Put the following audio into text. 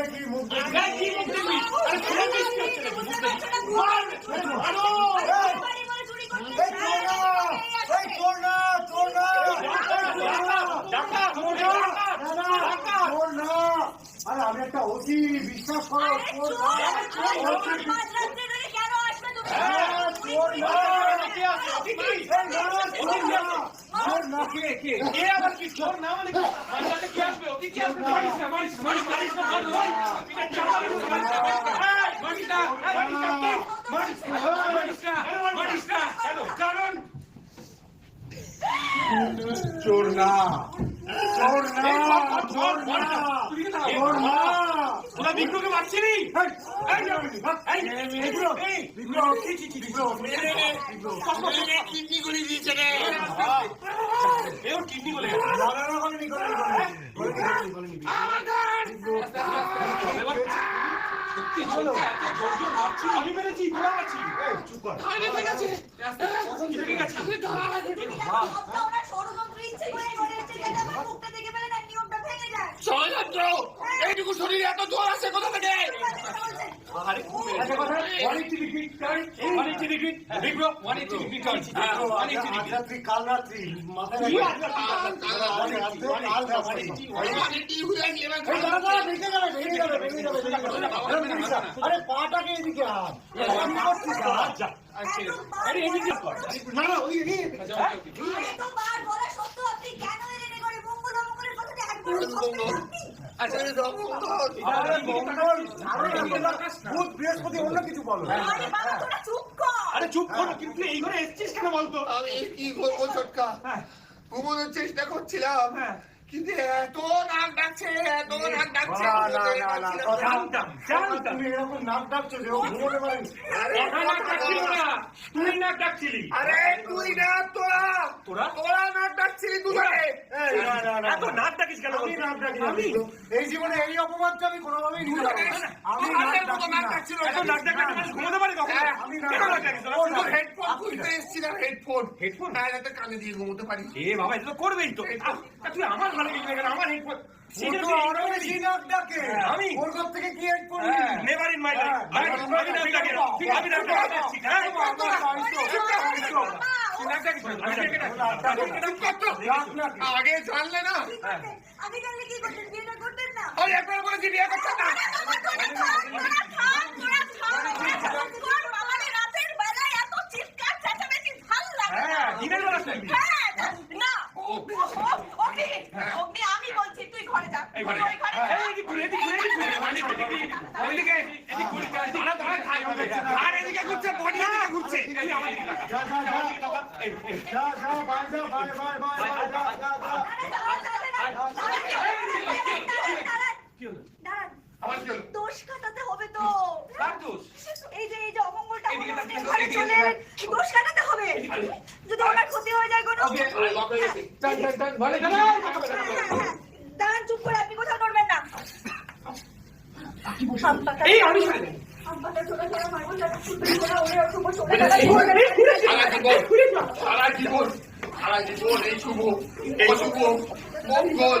দেখি মুখ দেখি মুখ দেখবি? আরে ওসি বিশ্বাস করো না হ্যাঁ, কে? মানে? আসবে? কে আসবে? মারিস মারিস না, মারিস না, চাপা মারিস না, মারিস না, এই, মারিস না, এই, মারিস না, কে? মারিস না, মারিস না, মারিস না। কেন? কারণ চোর না চোর না চোর না? চোর না ওরা বিক্রমকে মারছিলি? মেরে, কিডনি গুলি দিয়েছে রে কিডনি বলে না, না, না, বলেনি, বলেনি, বলেনি, বলেনি, বলেনি। সত্যি চলো এত জোর মারছি আমি মেরেছি তোরা মারছি এই, চুপ কর। ঠিক আছে ঠিক আছে ষড়যন্ত্র এইটুকু শরীরে এত জোর আছে কোথা থেকে? কথা, আজ ডিগ্রি রাত্রি, কাল রাত্রি, হয়ে। আরে পাটাকে এদিকে আন। আমি করছি কাজ। আরে এদিকে কর না, না, ওই এই, আরে রমঙ্গল আরে মঙ্গল, আরে মঙ্গল, বুধ, বৃহস্পতি, অন্য কিছু বলো। আরে চুপ কর। কিন্তু এই ঘরে এসেছিস কেন বলতো? আমি কি করব ছোটকা? হ্যাঁ। ঘুমানোর চেষ্টা করছিলাম। হ্যাঁ। কিন্তু এত নাক ডাকছে এত নাক ডাকছে। না, না, ঘুমোতে না, না, পারছিলাম কথা- জানতাম জানতাম তুমি এরকম নাক ডাকছো যে ঘুমোতে পারেনি। কথা না ডাকছিল না তুই না ডাকছিলি। আরে তুই না তোরা। তোরা? তোরা নাক ডাকছিলি দুজনে। এই, না, না, না, এত নাক ডাকিস কেন আমি নাক ডাকি আমি? এই জীবনে এই অপমানটা আমি কোনোভাবেই নিতে পারব না। আমি নাক ডাকি না। এত কখন? হ্যাঁ, আমি নাক ডাকিস? তোরা? ও, শুধু না। হেডফোন হেডফোন হ্যাঁ যাতে কানে দিয়ে ঘুমোতে পারি এ বাবা এটা তো করবেই তো তুই আমার ভালো কিছু কেন আমার হেডফোন ও তো আরও বেশি নাক ডাকে। আমি? ওর কাছ থেকে কি হেড হ্যাঁ, নেভার ইন মাই লাইফ হ্যাঁ, আমি আমি নাক ডাকি না তুই আমি নাক ডাকি না ঠিক হ্যাঁ আমার দায়িত্ব, দায়িত্ব। তুই নাক ডাকিস না আমি না চুপ কর তো। ডাক না কি? আগে জানলে না আমি জানলে কি করতেন বিয়েটা করতেন না ওই একবার বলেছি বিয়ে করতে না যা? দোষ কাটাতে হবে তো দোষ? এই যে এই যে অমঙ্গলটা দোষ কাটাতে হবে যদি ওনার ক্ষতি হয়ে যায় কোনো হয়ে হ্যাঁ, হ্যাঁ, দাঁড়ান চুপ করে আপনি কোথাও নড়বেন না এই আমি। সারা জীবন সারা জীবন সারা জীবন এই শুভ এই শুভ মঙ্গল